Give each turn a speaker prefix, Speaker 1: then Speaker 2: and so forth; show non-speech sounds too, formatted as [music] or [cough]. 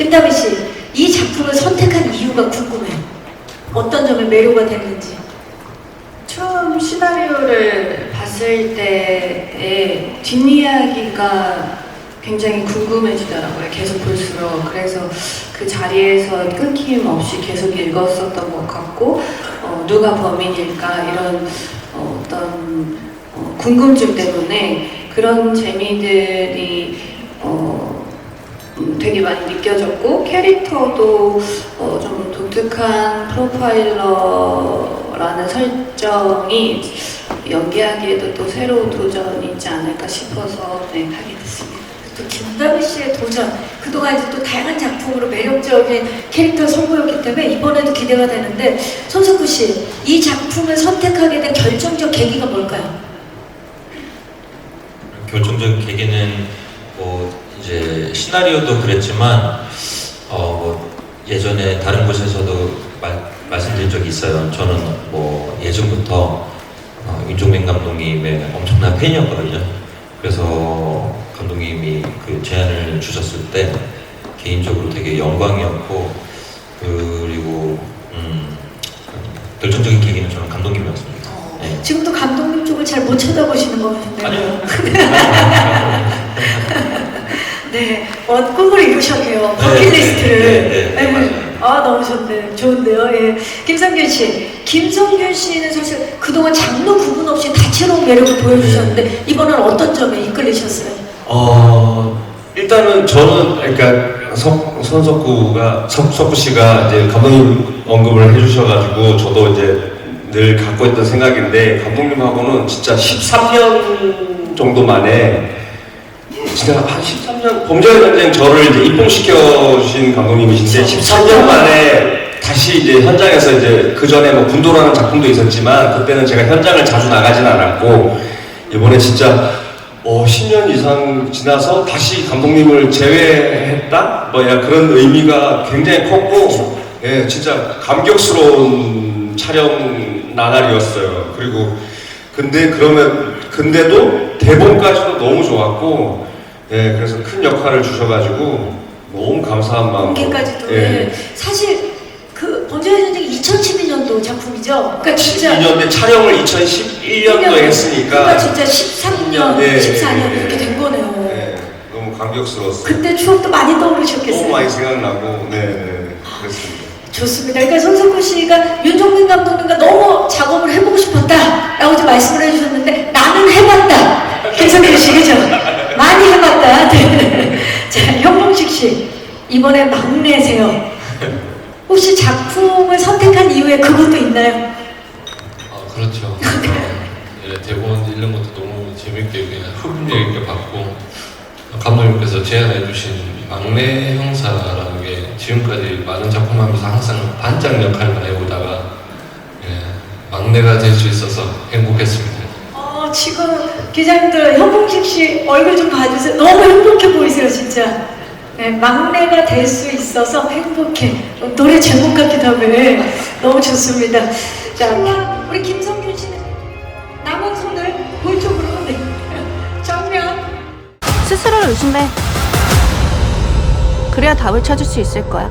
Speaker 1: 김다미 씨, 이 작품을 선택한 이유가 궁금해요. 어떤 점에 매료가 됐는지.
Speaker 2: 처음 시나리오를 봤을 때의 뒷이야기가 굉장히 궁금해지더라고요. 계속 볼수록. 그래서 그 자리에서 끊김없이 계속 읽었었던 것 같고, 어, 누가 범인일까, 이런 어, 떤 궁금증 때문에 그런 재미들이 어, 음, 되게 많이 느껴졌고, 캐릭터도 어, 좀 독특한 프로파일러라는 설정이 연기하기에도 또 새로운 도전이 있지 않을까 싶어서 네, 하게 됐습니다.
Speaker 1: 또 김다미 씨의 도전, 그동안 이제 또 다양한 작품으로 매력적인 캐릭터 선보였기 때문에 이번에도 기대가 되는데 손석구 씨, 이 작품을 선택하게 된 결정적 계기가 뭘까요?
Speaker 3: 결정적 계기는 시나리오도 그랬지만 어 뭐 예전에 다른 곳에서도 말, 말씀드린 적이 있어요. 저는 뭐 예전부터 어, 윤종민 감독님의 엄청난 팬이었거든요. 그래서 감독님이 그 제안을 주셨을 때 개인적으로 되게 영광이었고 그리고 음, 결정적인 계기는 저는 감독님이었습니다. 네.
Speaker 1: 지금도 감독님 쪽을 잘 못 쳐다보시는 것 같은데요.
Speaker 3: 아니요. [laughs] [laughs]
Speaker 1: 네, 어, 꿈을 이루셨네요.
Speaker 3: 네,
Speaker 1: 버킷리스트를.
Speaker 3: 네, 네, 네,
Speaker 1: 아이고,
Speaker 3: 맞아요.
Speaker 1: 아, 너무 좋네. 좋은데요. 예. 김성균 씨. 김성균 씨는 사실 그동안 장르 구분 없이 다채로운 매력을 보여주셨는데 이번엔 어떤 점에 이끌리셨어요?
Speaker 4: 어 일단은 저는 그러니까 석, 손석구가 석, 석구 씨가 이제 감독님 언급을 해주셔가지고 저도 이제 늘 갖고 있던 생각인데 감독님하고는 진짜 13년 정도 만에 진짜 한 13년 범죄의 전쟁 저를 이제 입봉시켜 주신 감독님이신데 13년 만에 다시 이제 현장에서 이제 그 전에 뭐 군도라는 작품도 있었지만 그때는 제가 현장을 자주 나가진 않았고 이번에 진짜 어 10년 이상 지나서 다시 감독님을 제외했다? 뭐 야, 그런 의미가 굉장히 컸고 예 진짜 감격스러운 촬영 나날이었어요. 그리고 근데 그러면 근데도 대본까지도 너무 좋았고 예 그래서 큰 역할을 주셔가지고 너무 감사한 마음으로
Speaker 1: 공개까지도.
Speaker 4: 예.
Speaker 1: 예. 사실 그 범죄의 전쟁이 2012년도 작품이죠. 그러니까 진짜
Speaker 4: 12년대 촬영을 2011년도에 했으니까
Speaker 1: 그러니까 진짜 13년,
Speaker 4: 네,
Speaker 1: 14년
Speaker 4: 네,
Speaker 1: 이렇게
Speaker 4: 네.
Speaker 1: 된 거네요.
Speaker 4: 네, 너무 감격스러웠어요.
Speaker 1: 그때 추억도 많이 떠오르셨겠어요.
Speaker 4: 너무 많이 생각나고, 네, 네, 그랬습니다.
Speaker 1: 좋습니다. 그러니까 손석구 씨가 윤종민 감독님과 너무 작업을 해보고 싶었다라고 좀 말씀을 해주셨는데 나는 해봤다. 김성균 씨 그죠? 많이 해봤다. 네. 자 이번에 막내세요. 혹시 작품을 선택한 이유에 그것도 있나요?
Speaker 5: 아 그렇죠. 어, 예, 대본 읽는 것도 너무 재밌게 그냥 흡입력 있게 봤고 감독님께서 제안해주신 막내 형사라는 게 지금까지 많은 작품하면서 항상 반장 역할만 해보다가 예, 막내가 될 수 있어서 행복했습니다.
Speaker 1: 어, 지금 기자님들 현봉식 씨 얼굴 좀 봐주세요. 너무 행복해 보이세요, 진짜. 네, 막내가 될 수 있어서 행복해. 어, 노래 제목 같기도 하고 네, 너무 좋습니다. 자, 우리 김성균 씨는 남은 손을 볼 쪽으로 네. [laughs] 정면.
Speaker 6: 스스로를 의심해. 그래야 답을 찾을 수 있을 거야.